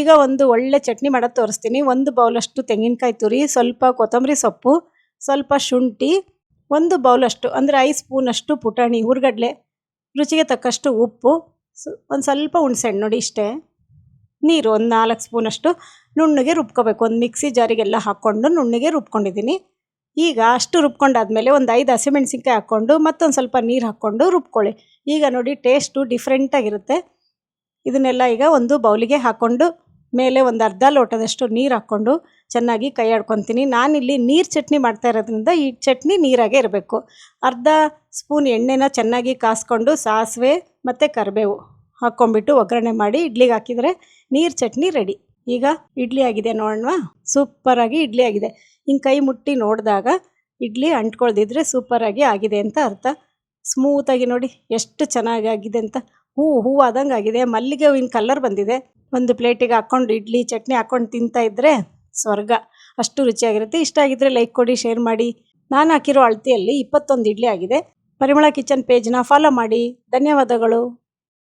ಈಗ ಒಂದು ಒಳ್ಳೆ ಚಟ್ನಿ ಮಾಡೋದು ತೋರಿಸ್ತೀನಿ. ಒಂದು ಬೌಲಷ್ಟು ತೆಂಗಿನಕಾಯಿ ತುರಿ, ಸ್ವಲ್ಪ ಕೊತ್ತಂಬರಿ ಸೊಪ್ಪು, ಸ್ವಲ್ಪ ಶುಂಠಿ, ಒಂದು ಬೌಲಷ್ಟು ಅಂದರೆ ಐದು ಸ್ಪೂನಷ್ಟು ಪುಟಾಣಿ, ಹುರ್ಗಡ್ಲೆ, ರುಚಿಗೆ ತಕ್ಕಷ್ಟು ಉಪ್ಪು ಒಂದು ಸ್ವಲ್ಪ ಹುಣ್ಸೆಹಣ್ಣು ನೋಡಿ ಇಷ್ಟೇ. ನೀರು ಒಂದು ನಾಲ್ಕು ಸ್ಪೂನಷ್ಟು ನುಣ್ಣಗೆ ರುಬ್ಕೋಬೇಕು. ಒಂದು ಮಿಕ್ಸಿ ಜಾರಿಗೆಲ್ಲ ಹಾಕ್ಕೊಂಡು ನುಣ್ಣಗೆ ರುಬ್ಕೊಂಡಿದ್ದೀನಿ. ಈಗ ಅಷ್ಟು ರುಬ್ಕೊಂಡಾದ್ಮೇಲೆ ಒಂದು ಐದು ಹಸಿಮೆಣ್ಸಿನ್ಕಾಯಿ ಹಾಕ್ಕೊಂಡು ಮತ್ತೊಂದು ಸ್ವಲ್ಪ ನೀರು ಹಾಕ್ಕೊಂಡು ರುಬ್ಕೊಳ್ಳಿ. ಈಗ ನೋಡಿ ಟೇಸ್ಟು ಡಿಫ್ರೆಂಟಾಗಿರುತ್ತೆ. ಇದನ್ನೆಲ್ಲ ಈಗ ಒಂದು ಬೌಲಿಗೆ ಹಾಕ್ಕೊಂಡು ಮೇಲೆ ಒಂದು ಅರ್ಧ ಲೋಟದಷ್ಟು ನೀರು ಹಾಕ್ಕೊಂಡು ಚೆನ್ನಾಗಿ ಕೈ ಆಡ್ಕೊತೀನಿ. ನಾನಿಲ್ಲಿ ನೀರು ಚಟ್ನಿ ಮಾಡ್ತಾ ಇರೋದ್ರಿಂದ ಈ ಚಟ್ನಿ ನೀರಾಗೆ ಇರಬೇಕು. ಅರ್ಧ ಸ್ಪೂನ್ ಎಣ್ಣೆನ ಚೆನ್ನಾಗಿ ಕಾಸ್ಕೊಂಡು ಸಾಸಿವೆ ಮತ್ತು ಕರಿಬೇವು ಹಾಕ್ಕೊಂಬಿಟ್ಟು ಒಗ್ಗರಣೆ ಮಾಡಿ ಇಡ್ಲಿಗೆ ಹಾಕಿದರೆ ನೀರು ಚಟ್ನಿ ರೆಡಿ. ಈಗ ಇಡ್ಲಿ ಆಗಿದೆ ನೋಡೋಣ ಸೂಪರಾಗಿ ಇಡ್ಲಿ ಆಗಿದೆ. ಹಿಂಗೆ ಕೈ ಮುಟ್ಟಿ ನೋಡಿದಾಗ ಇಡ್ಲಿ ಅಂಟ್ಕೊಳ್ದಿದ್ರೆ ಸೂಪರಾಗಿ ಆಗಿದೆ ಅಂತ ಅರ್ಥ. ಸ್ಮೂತಾಗಿ ನೋಡಿ, ಎಷ್ಟು ಚೆನ್ನಾಗಿ ಆಗಿದೆ ಅಂತ. ಹೂ ಹೂವು ಆದಂಗೆ ಆಗಿದೆ. ಮಲ್ಲಿಗೆ ಹೂವಿನ ಕಲರ್ ಬಂದಿದೆ. ಒಂದು ಪ್ಲೇಟಿಗೆ ಹಾಕ್ಕೊಂಡು, ಇಡ್ಲಿ, ಚಟ್ನಿ ಹಾಕ್ಕೊಂಡು ತಿಂತಾ ಇದ್ದರೆ ಸ್ವರ್ಗ. ಅಷ್ಟು ರುಚಿಯಾಗಿರುತ್ತೆ. ಇಷ್ಟ ಆಗಿದ್ರೆ ಲೈಕ್ ಕೊಡಿ ಶೇರ್ ಮಾಡಿ. ನಾನು ಹಾಕಿರೋ ಅಳತೆಯಲ್ಲಿ ಇಪ್ಪತ್ತೊಂದು ಇಡ್ಲಿ ಆಗಿದೆ. ಪರಿಮಳ ಕಿಚನ್ ಪೇಜ್ನ ಫಾಲೋ ಮಾಡಿ. ಧನ್ಯವಾದಗಳು.